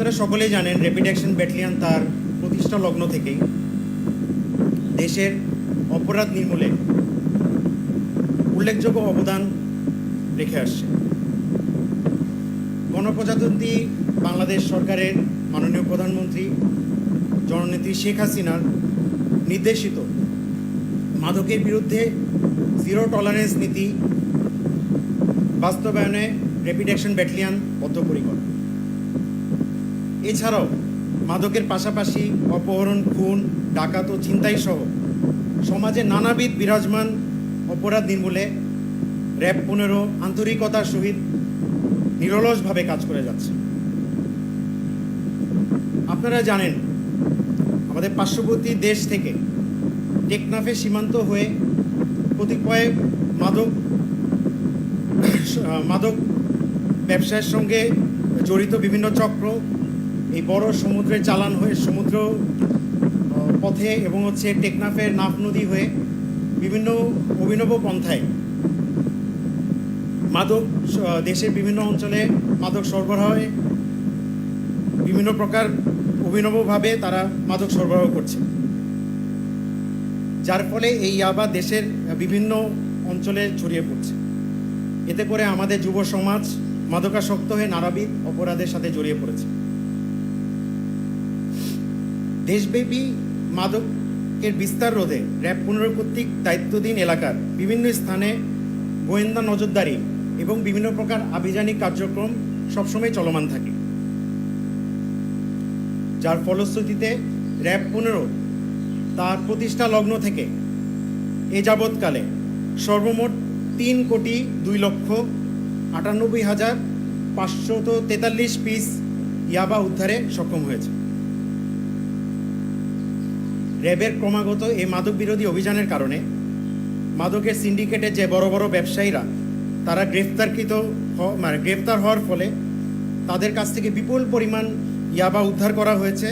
আপনারা সকলেই জানেন র্যাপিড অ্যাকশন ব্যাটালিয়ন তার প্রতিষ্ঠা লগ্ন থেকেই দেশের অপরাধ নির্মূলে উল্লেখযোগ্য অবদান রেখে আসছে। গণপ্রজাতন্ত্রী বাংলাদেশ সরকারের মাননীয় প্রধানমন্ত্রী জননেত্রী শেখ হাসিনার নির্দেশিত মাদকের বিরুদ্ধে জিরো টলারেন্স নীতি বাস্তবায়নে র্যাপিড অ্যাকশন ব্যাটালিয়ন বদ্ধপরিকর। এছাড়াও মাদকের পাশাপাশি অপহরণ, খুন, ডাকাত ও ছিনতাই সহ সমাজে নানাবিধ বিরাজমান অপরাধ নির্মূলে র্যাব পনেরো আন্তরিকতার সহিত নিরলসভাবে কাজ করে যাচ্ছে। আপনারা জানেন, আমাদের পার্শ্ববর্তী দেশ থেকে টেকনাফে সীমান্ত হয়ে কতিপয় মাদক মাদক ব্যবসার সঙ্গে জড়িত বিভিন্ন চক্র এই বড় সমুদ্রের চালান হয়ে সমুদ্র পথে এবং হচ্ছে টেকনাফের নাফ নদী হয়ে বিভিন্ন অভিনব পন্থায় মাদক দেশের বিভিন্ন অঞ্চলে মাদক সরবরাহে বিভিন্ন প্রকার অভিনবভাবে তারা মাদক সরবরাহ করছে। যার ফলে এই ইয়াবা দেশের বিভিন্ন অঞ্চলে ছড়িয়ে পড়ছে। এতে করে আমাদের যুব সমাজ মাদকাসক্ত হয়ে নানাবিধ অপরাধের সাথে জড়িয়ে পড়েছে। দেশব্যাপী মাদকের বিস্তার রোধে র্যাব পনেরো কর্তৃক দায়িত্বাধীন এলাকার বিভিন্ন স্থানে গোয়েন্দা নজরদারি এবং বিভিন্ন প্রকার আভিযানিক কার্যক্রম সবসময় চলমান থাকে। যার ফলশ্রুতিতে র্যাব পনেরো তার প্রতিষ্ঠা লগ্ন থেকে এ যাবৎকালে সর্বমোট তিন কোটি দুই লক্ষ আটানব্বই হাজার পাঁচশত তেতাল্লিশ পিস ইয়াবা উদ্ধারে সক্ষম হয়েছে। র্যাবের ক্রমাগত এই মাদক বিরোধী অভিযানের কারণে মাদকের সিন্ডিকেটের যে বড় বড় ব্যবসায়ীরা, তারা গ্রেফতারকৃত মানে গ্রেফতার হওয়ার ফলে তাদের কাছ থেকে বিপুল পরিমাণ ইয়াবা উদ্ধার করা হয়েছে,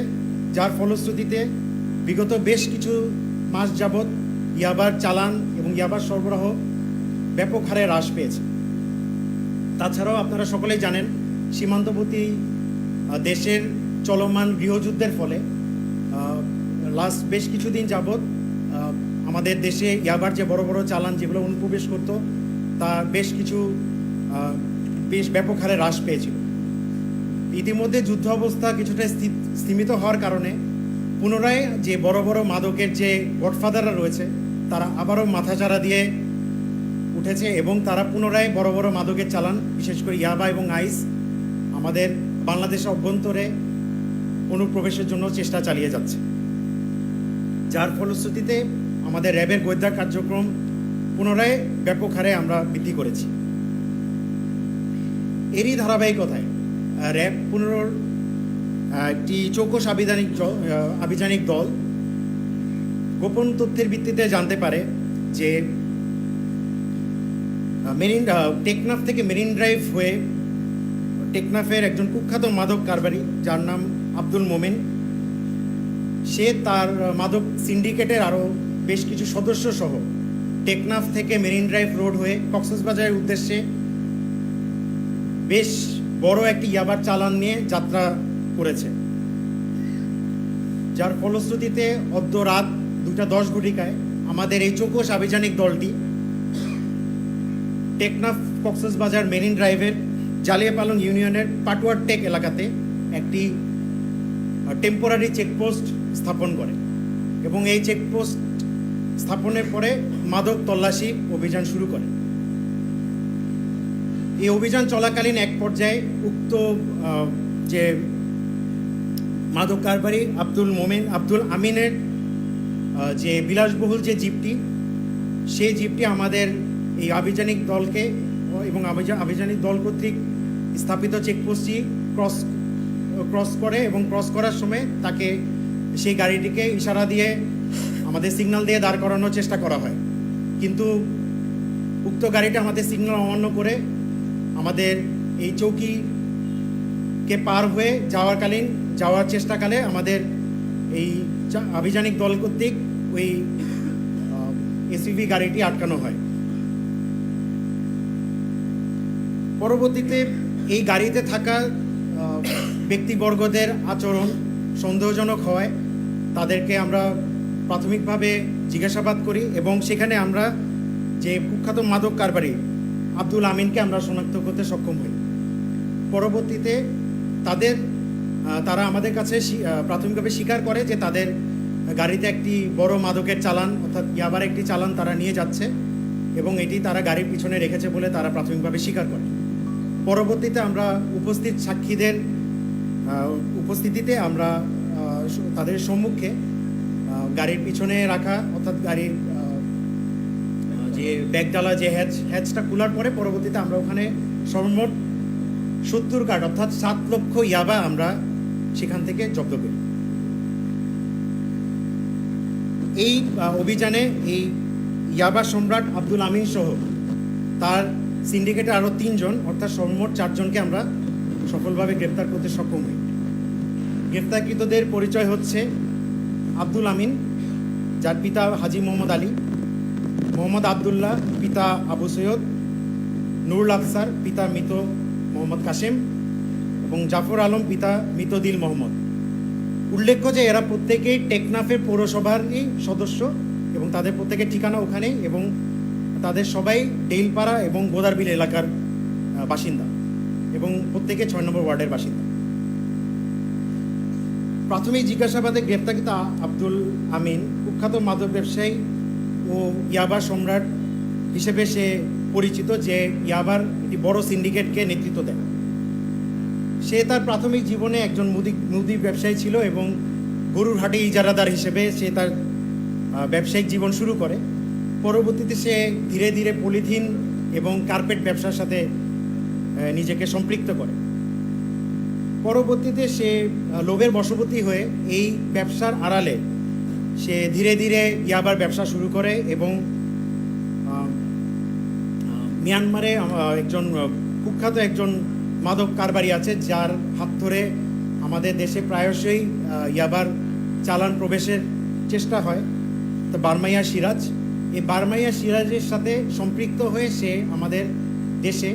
যার ফলশ্রুতিতে বিগত বেশ কিছু মাস যাবৎ ইয়াবার চালান এবং ইয়াবার সরবরাহ ব্যাপক হারে হ্রাস পেয়েছে। তাছাড়াও আপনারা সকলেই জানেন, সীমান্তবর্তী দেশের চলমান গৃহযুদ্ধের ফলে লাস্ট বেশ কিছুদিন যাবৎ আমাদের দেশে ইয়াবার যে বড় বড় চালান যেগুলো অনুপ্রবেশ করতো, তা বেশ কিছু বেশ ব্যাপক হারে হ্রাস পেয়েছিল। ইতিমধ্যে যুদ্ধ অবস্থা কিছুটা স্তীমিত হওয়ার কারণে পুনরায় যে বড় বড় মাদকের যে গডফাদাররা রয়েছে, তারা আবারও মাথাচাড়া দিয়ে উঠেছে এবং তারা পুনরায় বড় বড় মাদকের চালান, বিশেষ করে ইয়াবা এবং আইস, আমাদের বাংলাদেশের অভ্যন্তরে অনুপ্রবেশের জন্য চেষ্টা চালিয়ে যাচ্ছে। যার ফলশ্রুতিতে আমাদের র্যাবের গোয়েন্দা কার্যক্রম পুনরায় ব্যাপক হারে আমরা বৃদ্ধি করেছি। এরই ধারাবাহিকতায় র্যাব পুনর একটি চৌকস আবিধানিক আভিযানিক দল গোপন তথ্যের ভিত্তিতে জানতে পারে যে মেরিন টেকনাফ থেকে মেরিন ড্রাইভ হয়ে টেকনাফের একজন কুখ্যাত মাদক কারবারি, যার নাম আব্দুল মোমেন সে তার মাদক সিন্ডিকেটের আরও বেশ কিছু সদস্য সহ টেকনাফ থেকে মেরিন ড্রাইভ রোড হয়ে কক্সবাজারের উদ্দেশ্যে বেশ বড় একটি ইয়াবার চালান নিয়ে যাত্রা করেছে। যার ফলশ্রুতিতে অদ্য রাত দুটা দশ ঘটিকায় আমাদের এই চৌকস আভিযানিক দলটি টেকনাফ কক্সবাজার মেরিন ড্রাইভের জালিয়াপালং ইউনিয়নের পাটুয়ার টেক এলাকাতে একটি টেম্পোরারি চেকপোস্ট স্থাপন করে। এবং এই চেকপোস্ট স্থাপনের পরে মাদক তল্লাশি অভিযান শুরু করে। এই অভিযান চলাকালীন এক পর্যায়ে উক্ত যে মাদক কারবারি আব্দুল মোমেন, আব্দুল আমিনের যে বিলাসবহুল যে জিপটি, সেই জিপটি আমাদের এই আভিযানিক দলকে এবং আভিযানিক দল কর্তৃক স্থাপিত চেকপোস্টটি ক্রস ক্রস করে এবং ক্রস করার সময় তাকে সেই গাড়িটিকে ইশারা দিয়ে আমাদের সিগন্যাল দিয়ে দাঁড় করানোর চেষ্টা করা হয়। কিন্তু উক্ত গাড়িটা আমাদের সিগন্যাল অমান্য করে আমাদের এই চৌকিকে পার হয়ে যাওয়ারকালীন যাওয়ার চেষ্টাকালে আমাদের এই আভিযানিক দল কর্তৃক ওই এসইভি গাড়িটি আটকানো হয়। পরবর্তীতে এই গাড়িতে থাকা ব্যক্তিবর্গদের আচরণ সন্দেহজনক হওয়ায় তাদেরকে আমরা প্রাথমিকভাবে জিজ্ঞাসাবাদ করি এবং সেখানে আমরা যে কুখ্যাত মাদক কারবারি আব্দুল আমিনকে আমরা শনাক্ত করতে সক্ষম হই। পরবর্তীতে তাদের তারা আমাদের কাছে প্রাথমিকভাবে স্বীকার করে যে তাদের গাড়িতে একটি বড় মাদকের চালান অর্থাৎ ইয়াবার একটি চালান তারা নিয়ে যাচ্ছে এবং এটি তারা গাড়ির পিছনে রেখেছে বলে তারা প্রাথমিকভাবে স্বীকার করে। পরবর্তীতে আমরা উপস্থিত সাক্ষীদের উপস্থিতিতে আমরা তাদের সম্মুখে গাড়ির পিছনে রাখা, অর্থাৎ গাড়ির যে ব্যাগডালা, যে হ্যাচ, হ্যাচটা খোলার পরে পরবর্তীতে আমরা ওখানে সর্বমোট সত্তর কার্ড অর্থাৎ সাত লক্ষ ইয়াবা আমরা সেখান থেকে জব্দ করি। এই অভিযানে এই ইয়াবা সম্রাট আব্দুল আমিন সহ তার সিন্ডিকেটে আরও তিনজন, অর্থাৎ সর্বমোট চারজনকে আমরা সফলভাবে গ্রেপ্তার করতে সক্ষম হই। গ্রেপ্তারকৃতদের পরিচয় হচ্ছে আব্দুল আমিন, যার পিতা হাজি মোহাম্মদ আলী, মোহাম্মদ আবদুল্লাহ, পিতা আবু সৈয়দ, নুরুল আফসার পিতা মৃত মোহাম্মদ কাশেম এবং জাফর আলম, পিতা মৃত দিল মোহাম্মদ। উল্লেখ্য যে এরা প্রত্যেকেই টেকনাফের পৌরসভারই সদস্য এবং তাদের প্রত্যেকের ঠিকানা ওখানেই এবং তাদের সবাই ডেইলপাড়া এবং গোদারবিল এলাকার বাসিন্দা এবং প্রত্যেকে ছয় নম্বর ওয়ার্ডের বাসিন্দা। প্রাথমিক জিজ্ঞাসাবাদে গ্রেপ্তারকৃত আব্দুল আমিন, কুখ্যাত মাদক ব্যবসায়ী ও ইয়াবা সম্রাট হিসেবে সে পরিচিত যে ইয়াবার একটি বড় সিন্ডিকেটকে নেতৃত্ব দেয় সে তার প্রাথমিক জীবনে একজন মুদি মুদি ব্যবসায়ী ছিল এবং গরুর হাটে ইজারাদার হিসেবে সে তার ব্যবসায়িক জীবন শুরু করে। পরবর্তীতে সে ধীরে ধীরে পলিথিন এবং কার্পেট ব্যবসার সাথে নিজেকে সম্পৃক্ত করে। পরবর্তীতে সে লোভের বশবর্তী হয়ে এই ব্যবসার আড়ালে সে ধীরে ধীরে ইয়াবার ব্যবসা শুরু করে এবং মিয়ানমারে একজন কুখ্যাত একজন মাদক কারবারি আছে যার হাত ধরে আমাদের দেশে প্রায়শই ইয়াবার চালান প্রবেশের চেষ্টা হয়, তো বার্মাইয়া সিরাজ। এই বার্মাইয়া সিরাজের সাথে সম্পৃক্ত হয়ে সে আমাদের দেশে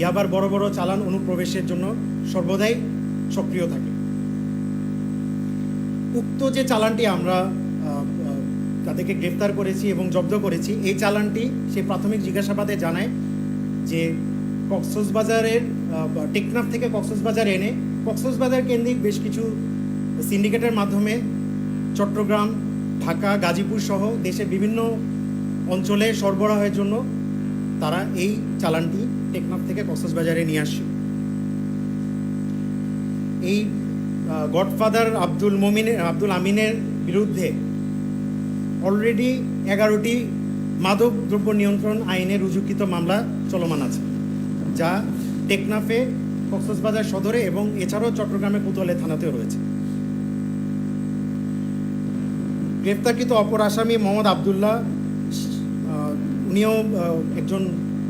ইয়াবার বড় বড় চালান অনুপ্রবেশের জন্য সর্বদাই সক্রিয় থাকে। উক্ত যে চালানটি আমরা তাদেরকে গ্রেফতার করেছি এবং জব্দ করেছি, এই চালানটি সে প্রাথমিক জিজ্ঞাসাবাদে জানায় যে কক্সবাজারের টেকনাফ থেকে কক্সবাজার এনে কক্সবাজার কেন্দ্রিক বেশ কিছু সিন্ডিকেটের মাধ্যমে চট্টগ্রাম, ঢাকা, গাজীপুর সহ দেশের বিভিন্ন অঞ্চলে সরবরাহের জন্য তারা এই চালানটি টেকনাফ থেকে কক্সবাজারে নিয়ে আসে এই গডফাদার আব্দুল মমিনের, আব্দুল আমিনের বিরুদ্ধে অলরেডি এগারোটি মাদক দ্রব্য নিয়ন্ত্রণ আইনে রুজুকৃত মামলা চলমান আছে, যা টেকনাফে, কক্সবাজার সদরে এবং এছাড়াও চট্টগ্রামে কোতোয়ালি থানাতেও রয়েছে। গ্রেপ্তারকৃত অপর আসামি মোহাম্মদ আবদুল্লাহ উনিও একজন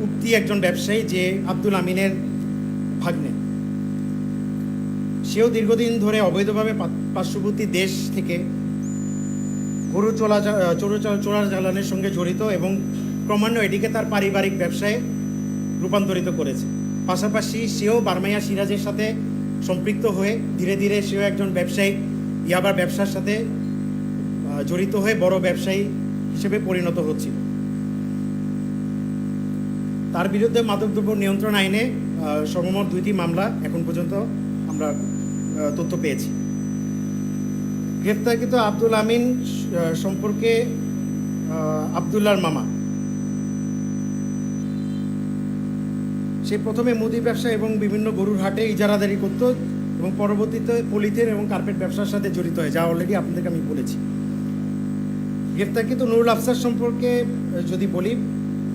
উক্তি, একজন ব্যবসায়ী যে আব্দুল আমিনের ভাগ্নে। সেও দীর্ঘদিন ধরে অবৈধভাবে পার্শ্ববর্তী দেশ থেকে গরু চোলা চোর চোরার জ্বালানের সঙ্গে জড়িত এবং ক্রমান্বয়ে এটিকে তার পারিবারিক ব্যবসায় রূপান্তরিত করেছে। পাশাপাশি সেও বার্মাইয়া সিরাজের সাথে সম্পৃক্ত হয়ে ধীরে ধীরে সেও একজন ব্যবসায়ী ইয়াবার ব্যবসার সাথে জড়িত হয়ে বড় ব্যবসায়ী হিসেবে পরিণত হচ্ছিল। তার বিরুদ্ধে মাদকদ্রব্য নিয়ন্ত্রণ আইনে সর্বমোট দুইটি মামলা এখন পর্যন্ত আমরা তথ্য পেয়েছি। গ্রেপ্তারকৃত আব্দুল আমিন সম্পর্কে আহ, আবদুল্লাহর মামা। সে প্রথমে মুদি ব্যবসা এবং বিভিন্ন গরুর হাটে ইজারাদারি করত এবং পরবর্তীতে পলিথিন এবং কার্পেট ব্যবসার সাথে জড়িত হয় যা অলরেডি আপনাদেরকে আমি বলেছি। গ্রেপ্তারকৃত নুরুল আফসার সম্পর্কে যদি বলি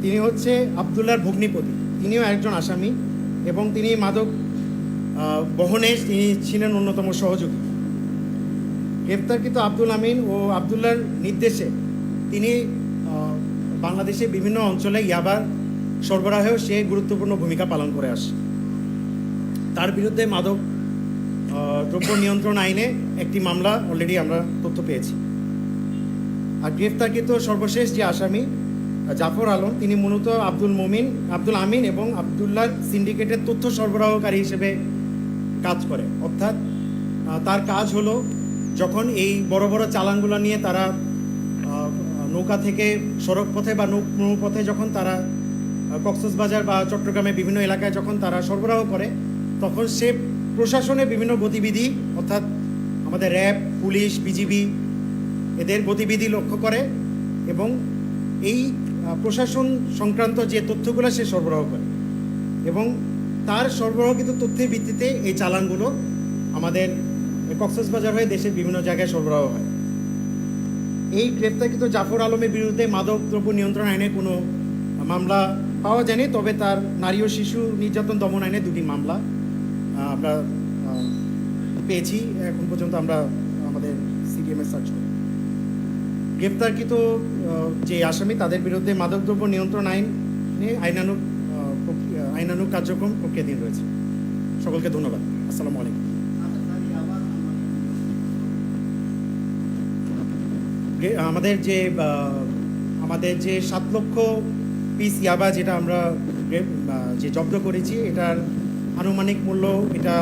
তিনি হচ্ছে আবদুল্লাহর ভগ্নিপতি। তিনিও একজন আসামি এবং তিনি মাদক বহনে তিনি ছিলেন অন্যতম সহযোগী। গ্রেপ্তারকৃত আব্দুল আমিন ও আবদুল্লাহর নির্দেশে তিনি বাংলাদেশের বিভিন্ন অঞ্চলে ইয়াবার সরবরাহেও সে গুরুত্বপূর্ণ ভূমিকা পালন করে আসে। তার বিরুদ্ধে মাদক দ্রব্য নিয়ন্ত্রণ আইনে একটি মামলা অলরেডি আমরা তথ্য পেয়েছি। আর গ্রেফতারকৃত সর্বশেষ যে আসামি, জাফর আলম, তিনি মূলত আব্দুল মমিন, আব্দুল আমিন এবং আবদুল্লাহ সিন্ডিকেটের তথ্য সরবরাহকারী হিসেবে কাজ করে। অর্থাৎ তার কাজ হলো যখন এই বড় বড় চালানগুলো নিয়ে তারা নৌকা থেকে সড়ক পথে বা নৌপথে যখন তারা কক্সবাজার বা চট্টগ্রামে বিভিন্ন এলাকায় যখন তারা সরবরাহ করে, তখন সে প্রশাসনের বিভিন্ন গতিবিধি, অর্থাৎ আমাদের র্যাব, পুলিশ, বিজিবি এদের গতিবিধি লক্ষ্য করে এবং এই প্রশাসন সংক্রান্ত যে তথ্যগুলো সে সরবরাহ করে এবং তার সরবরাহকৃত তথ্যের ভিত্তিতে এই চালানগুলো আমাদের কক্সবাজার হয়ে দেশের বিভিন্ন জায়গায় সরবরাহ হয়। এই গ্রেপ্তারকৃত জাফর আলমের বিরুদ্ধে মাদক দ্রব্য নিয়ন্ত্রণ আইনে কোনো মামলা পাওয়া যায়নি, তবে তার নারী ও শিশু নির্যাতন দমন আইনে দুটি মামলা আমরা পেয়েছি। এখন পর্যন্ত আমরা আমাদের সিডিএমএ সার্চ করি। গ্রেপ্তারকৃত যে আসামি, তাদের বিরুদ্ধে মাদকদ্রব্য নিয়ন্ত্রণ আইন নিয়ে আইনানুগ কার্যক্রম প্রক্রিয়াধীন রয়েছে। সকলকে ধন্যবাদ। আসসালামু আলাইকুম। আমাদের যে আমাদের যে সাত লক্ষ পিস ইয়াবা যেটা আমরা যে জব্দ করেছি, এটার আনুমানিক মূল্য এটা